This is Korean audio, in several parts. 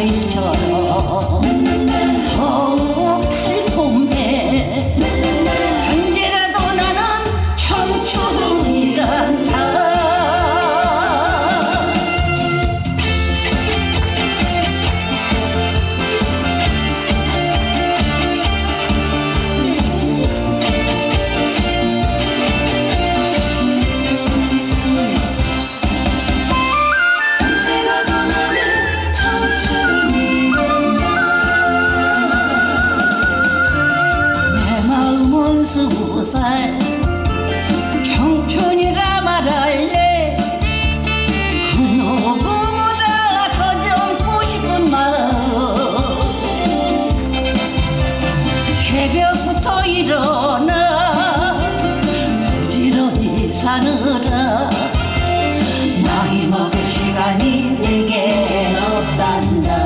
ait çalan 스무 살 청춘이라 말할래? 그 누구보다 더 젊고 싶은 마음. 새벽부터 일어나 부지런히 사느라. 나이 먹을 시간이 내게 없단다.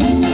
song.